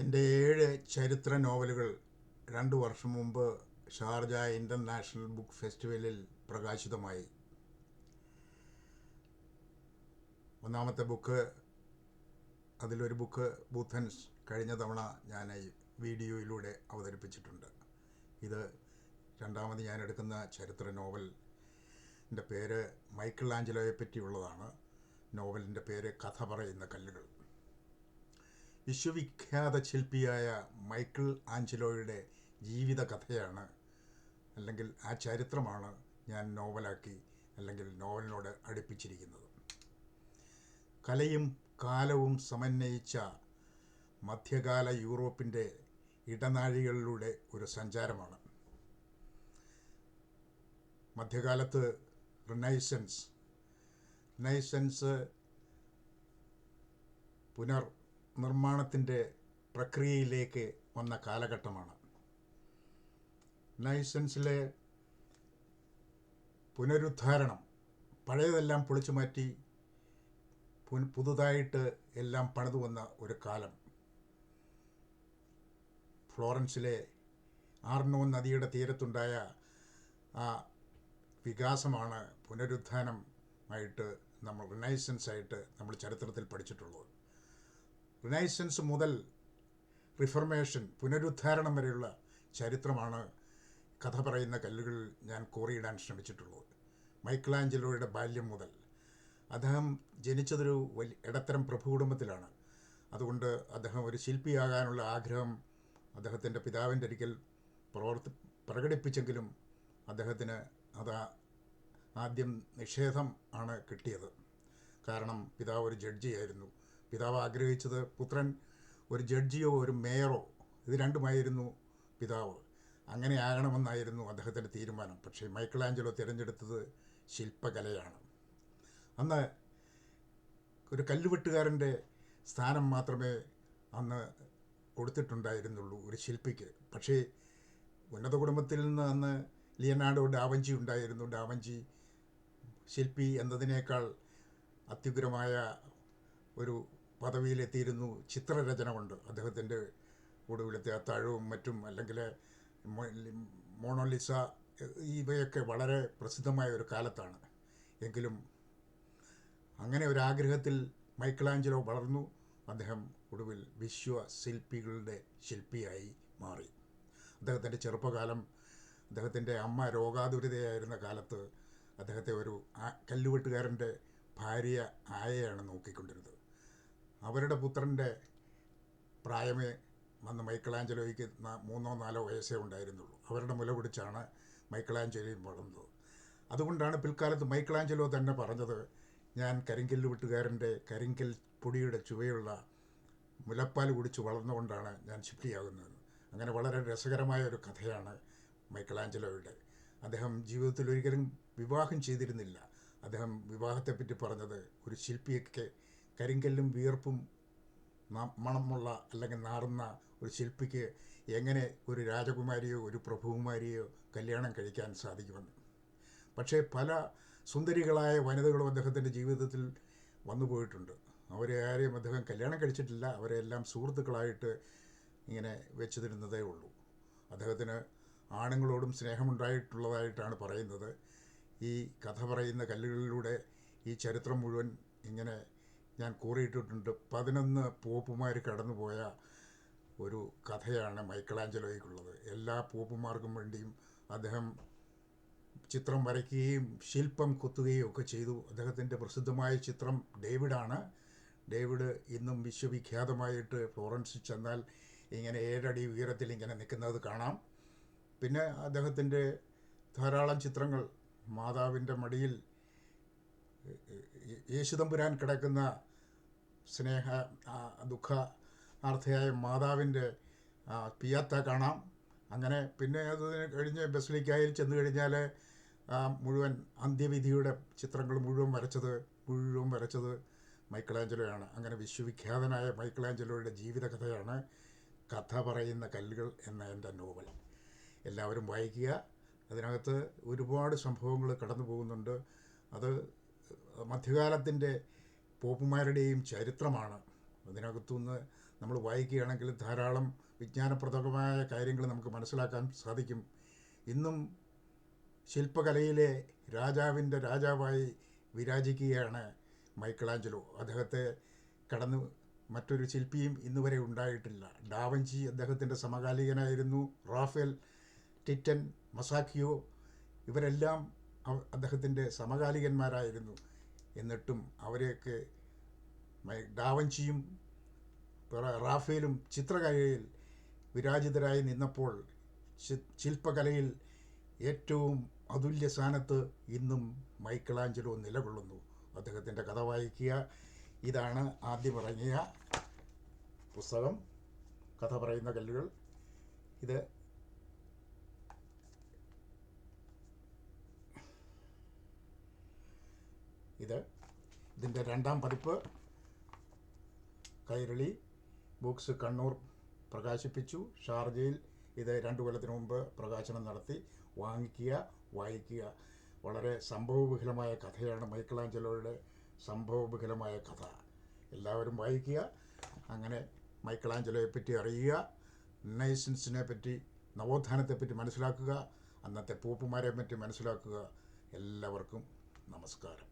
എന്റെ ഏഴ് ചരിത്ര നോവലുകൾ രണ്ട് വർഷം മുമ്പ് ഷാർജ ഇന്റർനാഷണൽ ബുക്ക് ഫെസ്റ്റിവലിൽ പ്രകാശിതമായി. ഒന്നാമത്തെ ബുക്ക് അതിലൊരു ബുക്ക് ബുധൻസ് കഴിഞ്ഞ തവണ ഞാൻ വീഡിയോയിലൂടെ അവതരിപ്പിച്ചിട്ടുണ്ട്. ഇത് രണ്ടാമത് ഞാൻ എടുക്കുന്ന ചരിത്ര നോവൽ. എന്റെ പേര് മൈക്കിൾ ആഞ്ചലോയെ പറ്റിയുള്ളതാണ്. നോവലിന്റെ പേര് കഥ പറയുന്ന കല്ലുകൾ. വിശ്വവിഖ്യാത ശില്പിയായ മൈക്കിൾ ആഞ്ചലോയുടെ ജീവിത കഥയാണ് അല്ലെങ്കിൽ ആ ചരിത്രമാണ് ഞാൻ നോവലാക്കി അല്ലെങ്കിൽ നോവലിനോട് അടുപ്പിച്ചിരിക്കുന്നത്. കലയും കാലവും സമന്വയിച്ച മധ്യകാല യൂറോപ്പിന്റെ ഇടനാഴികളിലൂടെ ഒരു സഞ്ചാരമാണ്. മധ്യകാലത്ത് റിനൈസൻസ് റിനൈസൻസ് പുനർ നിർമ്മാണത്തിന്റെ പ്രക്രിയയിലേക്ക് വന്ന കാലഘട്ടമാണ്. ലൈസൻസിലെ പുനരുദ്ധാരണം പഴയതെല്ലാം പൊളിച്ചു മാറ്റി പുതുതായിട്ട് എല്ലാം പണിതു വന്ന ഒരു കാലം. ഫ്ലോറൻസിലെ ആർണോ നദിയുടെ തീരത്തുണ്ടായ ആ വികാസമാണ് പുനരുദ്ധാനമായിട്ട് നമ്മൾ റിനൈസൻസ് ആയിട്ട് നമ്മൾ ചരിത്രത്തിൽ പഠിച്ചിട്ടുള്ളത്. റിനൈസൻസ് മുതൽ റിഫർമേഷൻ പുനരുദ്ധാരണം വരെയുള്ള ചരിത്രമാണ് കഥ പറയുന്ന കല്ലുകൾ ഞാൻ കോറിയിടാൻ ശ്രമിച്ചിട്ടുള്ളത്. മൈക്കിളാഞ്ചലോയുടെ ബാല്യം മുതൽ. അദ്ദേഹം ജനിച്ചതൊരു വലിയ ഇടത്തരം പ്രഭു കുടുംബത്തിലാണ്. അതുകൊണ്ട് അദ്ദേഹം ഒരു ശില്പിയാകാനുള്ള ആഗ്രഹം അദ്ദേഹത്തിന്റെ പിതാവിന്റെ ഒരിക്കൽ പ്രവർത്തി പ്രകടിപ്പിച്ചെങ്കിലും അദ്ദേഹത്തിന് അത് ആദ്യം നിഷേധം ആണ് കിട്ടിയത്. കാരണം പിതാവ് ഒരു ജഡ്ജിയായിരുന്നു. പിതാവ് ആഗ്രഹിച്ചത് പുത്രൻ ഒരു ജഡ്ജിയോ ഒരു മേയറോ ഇത് രണ്ടുമായിരുന്നു പിതാവ്. അങ്ങനെ ആകണമെന്നായിരുന്നു അദ്ദേഹത്തിന്റെ തീരുമാനം. പക്ഷേ മൈക്കിൾ ആഞ്ചലോ തിരഞ്ഞെടുത്തത് ശില്പകലയാണ്. അന്ന് ഒരു കല്ലുവെട്ടുകാരന്റെ സ്ഥാനം മാത്രമേ അന്ന് കൊടുത്തിട്ടുണ്ടായിരുന്നുള്ളൂ ഒരു ശില്പിക്ക്. പക്ഷേ ഉന്നത കുടുംബത്തിൽ നിന്ന് അന്ന് ലിയനാർഡോ ഡാവഞ്ചി ഉണ്ടായിരുന്നു. ഡാവഞ്ചി ശില്പി എന്നതിനേക്കാൾ അത്യുഗ്രമായ ഒരു പദവിയിലെത്തിയിരുന്നു ചിത്രരചന കൊണ്ട്. അദ്ദേഹത്തിന്റെ ഒടുവിലത്തെ അത്താഴവും മറ്റും അല്ലെങ്കിൽ മോണോലിസ ഇവയൊക്കെ വളരെ പ്രസിദ്ധമായ ഒരു കാലത്താണ്. എങ്കിലും അങ്ങനെ ഒരു ആഗ്രഹത്തിൽ മൈക്കിളാഞ്ചലോ വളർന്നു. അദ്ദേഹം ഒടുവിൽ വിശ്വ ശില്പികളുടെ ശില്പിയായി മാറി. അദ്ദേഹത്തിന്റെ ചെറുപ്പകാലം അദ്ദേഹത്തിന്റെ അമ്മ രോഗാതുരിതയായിരുന്ന കാലത്ത് അദ്ദേഹത്തെ ഒരു കല്ലുവെട്ടുകാരന്റെ ഭാര്യ ആയയാണ് നോക്കിക്കൊണ്ടിരുന്നത്. അവരുടെ പുത്രന്റെ പ്രായമേ അന്ന് മൈക്കിളാഞ്ചലോയ്ക്ക് മൂന്നോ നാലോ വയസ്സേ ഉണ്ടായിരുന്നുള്ളൂ. അവരുടെ മുല പിടിച്ചാണ് മൈക്കിളാഞ്ചലോയും വളർന്നത്. അതുകൊണ്ടാണ് പിൽക്കാലത്ത് മൈക്കിളാഞ്ചലോ തന്നെ പറഞ്ഞത് ഞാൻ കരിങ്കല്ല് വെട്ടുകാരന്റെ കരിങ്കൽ പൊടിയുടെ ചുവയുള്ള മുലപ്പാൽ കുടിച്ച് വളർന്നുകൊണ്ടാണ് ഞാൻ ശില്പിയാകുന്നത് അങ്ങനെ വളരെ രസകരമായ ഒരു കഥയാണ് മൈക്കിളാഞ്ചലോയുടെ അദ്ദേഹം ജീവിതത്തിൽ ഒരിക്കലും വിവാഹം ചെയ്തിരുന്നില്ല. അദ്ദേഹം വിവാഹത്തെപ്പറ്റി പറഞ്ഞത് ഒരു ശില്പിയൊക്കെ കരിങ്കല്ലും വിയർപ്പും മണമുള്ള അല്ലെങ്കിൽ നാറുന്ന ഒരു ശില്പിക്ക് എങ്ങനെ ഒരു രാജകുമാരിയോ ഒരു പ്രഭുകുമാരിയോ കല്യാണം കഴിക്കാൻ സാധിക്കുമെന്ന്. പക്ഷേ പല സുന്ദരികളായ വനിതകളും അദ്ദേഹത്തിന്റെ ജീവിതത്തിൽ വന്നു പോയിട്ടുണ്ട്. അവരെ ആരെയും അദ്ദേഹം കല്യാണം കഴിച്ചിട്ടില്ല. അവരെല്ലാം സുഹൃത്തുക്കളായിട്ട് ഇങ്ങനെ വെച്ചു തരുന്നതേ ഉള്ളൂ. അദ്ദേഹത്തിന് ആണുങ്ങളോടും സ്നേഹമുണ്ടായിട്ടുള്ളതായിട്ടാണ് പറയുന്നത്. ഈ കഥ പറയുന്ന കല്ലുകളിലൂടെ ഈ ചരിത്രം മുഴുവൻ ഇങ്ങനെ ഞാൻ കൂറിയിട്ടിട്ടുണ്ട്. പതിനൊന്ന് പോപ്പുമാർ കടന്നുപോയ ഒരു കഥയാണ് മൈക്കിളാഞ്ചലോയ്ക്കുള്ളത് എല്ലാ പോപ്പുമാർക്കും വേണ്ടിയും അദ്ദേഹം ചിത്രം വരയ്ക്കുകയും ശില്പം കുത്തുകയും ഒക്കെ ചെയ്തു. അദ്ദേഹത്തിന്റെ പ്രസിദ്ധമായ ചിത്രം ഡേവിഡാണ്. ഡേവിഡ് ഇന്നും വിശ്വവിഖ്യാതമായിട്ട് ഫ്ലോറൻസിൽ ചെന്നാൽ ഇങ്ങനെ ഏഴടി ഉയരത്തിൽ ഇങ്ങനെ നിൽക്കുന്നത് കാണാം. പിന്നെ അദ്ദേഹത്തിന്റെ ധാരാളം ചിത്രങ്ങൾ മാതാവിന്റെ മടിയിൽ യേശുദമ്പുരാൻ കിടക്കുന്ന സ്നേഹ ദുഃഖ ആർത്ഥയായ മാതാവിന്റെ പിയാത്ത കാണാം. അങ്ങനെ പിന്നെ അത് കഴിഞ്ഞ് ബസ്ലിക്കായിൽ ചെന്ന് കഴിഞ്ഞാൽ മുഴുവൻ അന്ത്യവിധിയുടെ ചിത്രങ്ങൾ മുഴുവൻ വരച്ചത് മുഴുവൻ വരച്ചത് മൈക്കിളാഞ്ചലോയാണ് അങ്ങനെ വിശ്വവിഖ്യാതനായ മൈക്കിളാഞ്ചലോയുടെ ജീവിതകഥയാണ് കഥ പറയുന്ന കല്ലുകൾ എന്ന എന്റെ നോവൽ. എല്ലാവരും വായിക്കുക. അതിനകത്ത് ഒരുപാട് സംഭവങ്ങൾ കടന്നു പോകുന്നുണ്ട് അത് മധ്യകാലത്തിന്റെ പോപ്പുമാരുടെയും ചരിത്രമാണ്. അതിനകത്തുനിന്ന് നമ്മൾ വായിക്കുകയാണെങ്കിൽ ധാരാളം വിജ്ഞാനപ്രദമായ കാര്യങ്ങൾ നമുക്ക് മനസ്സിലാക്കാൻ സാധിക്കും. ഇന്നും ശില്പകലയിലെ രാജാവിന്റെ രാജാവായി വിരാജിക്കുകയാണ് മൈക്കിളാഞ്ചലോ അദ്ദേഹത്തെ കടന്ന് മറ്റൊരു ശില്പിയും ഇന്നുവരെ ഉണ്ടായിട്ടില്ല. ഡാവഞ്ചി അദ്ദേഹത്തിന്റെ സമകാലികനായിരുന്നു. റാഫേൽ ടിറ്റൻ മസാക്കിയോ ഇവരെല്ലാം അദ്ദേഹത്തിന്റെ സമകാലികന്മാരായിരുന്നു. എന്നിട്ടും അവരെയൊക്കെ ഡാവഞ്ചിയും റാഫേലും ചിത്രകലയിൽ വിരാജിതരായി നിന്നപ്പോൾ ശില്പകലയിൽ ഏറ്റവും അതുല്യ സ്ഥാനത്ത് ഇന്നും മൈക്കിളാഞ്ചലോ നിലകൊള്ളുന്നു. അദ്ദേഹത്തിന്റെ കഥ വായിക്കുക. ഇതാണ് ആദ്യം ഇറങ്ങിയ പുസ്തകം. കഥ പറയുന്ന കല്ലുകൾ. ഇത് ഇത്. ഇതിന്റെ രണ്ടാം പതിപ്പ്. കൈരളി ബുക്സ് കണ്ണൂർ പ്രകാശിപ്പിച്ചു. ഷാർജയിൽ ഇത് രണ്ടു കൊല്ലത്തിന് മുമ്പ് പ്രകാശനം നടത്തി. വാങ്ങിക്കുക വായിക്കുക. വളരെ സംഭവബഹുലമായ കഥയാണ് മൈക്കിളാഞ്ചലോയുടെ സംഭവബഹുലമായ കഥ. എല്ലാവരും വായിക്കുക. അങ്ങനെ മൈക്കിളാഞ്ചലോയെ പറ്റി അറിയുക. നൈസൻസിനെ പറ്റി നവോത്ഥാനത്തെ പറ്റി മനസ്സിലാക്കുക. അന്നത്തെ പൂപ്പുമാരെ പറ്റി മനസ്സിലാക്കുക. എല്ലാവർക്കും നമസ്കാരം.